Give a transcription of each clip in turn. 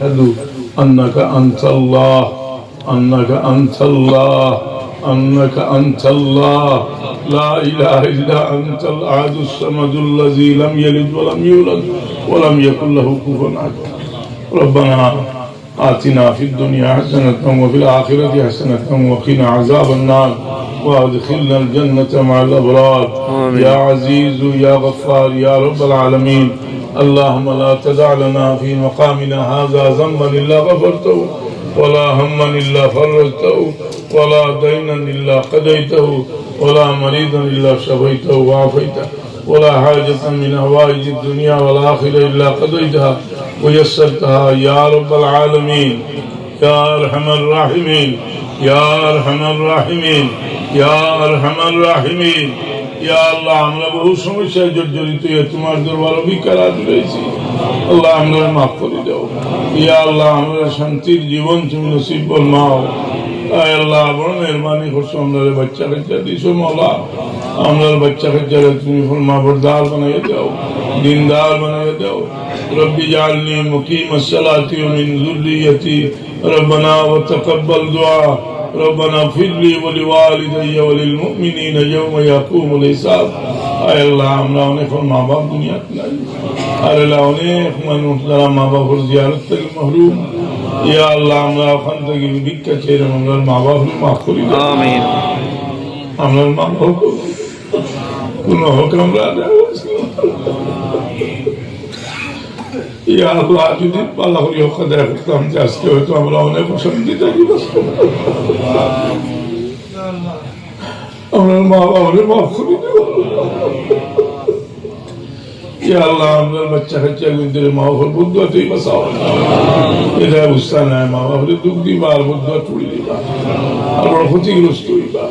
أشهد أنك أنت الله أنك أنت الله أنك أنت الله. لا إله إلا أنت الأحد الصمد الذي لم يلد ولم يولد ولم يكن له كفوا أحد. ربنا آتنا في الدنيا حسنة وفي الآخرة حسنة وقنا عذاب النار وأدخلنا الجنة مع الأبرار. يا عزيز يا غفار يا رب العالمين. اللهم لا تدع لنا في مقامنا هذا ذنبا إلا غفرته ولا هما إلا فرجته ولا دينا إلا قضيته ولا مريضا إلا شفيته وعافيته ولا حاجة من هوائج الدنيا والآخرة إلا قضيتها ويسرتها يا رب العالمين يا أرحم الراحمين يا أرحم الراحمين يا أرحم الراحمين. ইয়া আল্লাহ আমরা বহু সমস্যায় জর্জরিত ইয়া তোমার দরবার বিকারাত রয়েছি আল্লাহ আমরা মাফ করে দাও ইয়া আল্লাহ আমরা শান্তির জীবন তুমি নসিব ফরমাও আয় আল্লাহ বড় মেহরবানি করছো আমরা বাচ্চা কাচ্চা দিছো মৌলা আমরা বাচ্চা কাচ্চারা তুমি ফরমা বরদার বানাই দাও দিনদার বানাই দাও رب اجعلني مقيم الصلاة ومن ذريتي ربنا وتقبل دعاء ربنا اغفر لي ولوالدي وللمؤمنين يوم يقوم الحساب আয় আল্লাহ আমরা অনেক মা বাপ দুনিয়াতে নাই আর আল্লাহ অনেক মানুষ যারা মা বাবার জিয়ারত থেকে মহরুম ইয়া আল্লাহ আমরা ওখান থেকে ভিক্ষা চেয়ে আমরা মা বাপ মাফ করি দাও। আমিন আমরা মা বাপ কোন হোক আমরা আদায় করছি। ইয়া আল্লাহ যদি পালা করি হোক আদায় করতাম যে আজকে হয়তো আমরা অনেক অশান্তিতে জীবন আমরা মা বাবারে মাফ করি দেব يا الله رمضان بچہ خرچہ کو اندر ماں ہو بدو تو ہی مسا ہو ادا استان ہے ماں ہو دکھ دی مار بدو ٹوڑی دی اور بڑا خودی گرست ہوئی با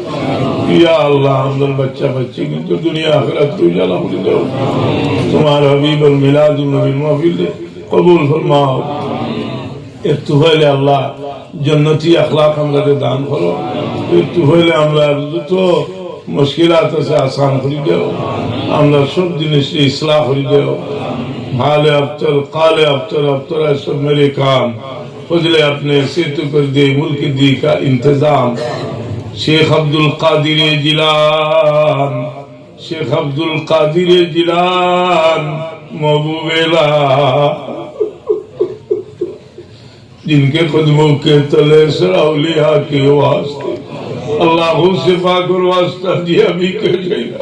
یا اللہ رمضان بچہ بچی کی تو دنیا آخرت تو یا اللہ مجھے تمہارا حبیب الملاد النبی المحفل قبول فرماؤ একটু হইলে আল্লাহ জন্নতি আখলাক আমাদের দান করো একটু হইলে আমরা তো مشکلات سے آسان کر دیو ہمارا سب جنس اصلاح ہوئی دے ہو حال ابتر قال ابتر ابتر ہے سب میرے کام۔ فضل اپنے سے تو کر دے، ملک دی کا انتظام۔ شیخ عبدالقادر جلان شیخ عبدالقادر جلان محبوب جن کے خدموں کے تلے سر اولیاء کے واسطے۔ আল্লাহ সেফাকুর ওয়াস্তা দিয়ে ভিক্ষা চাই না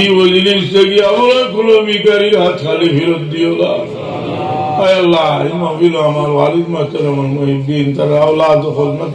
এই মজলিস থেকে আমরা কোনো ভিকারির হাত খালি ফেরত দিও না আল্লাহ এই মহবিল আমার ওয়ালিদ মাস্টার আমার মহিউদ্দিন তারা আল্লাহ তো তোমার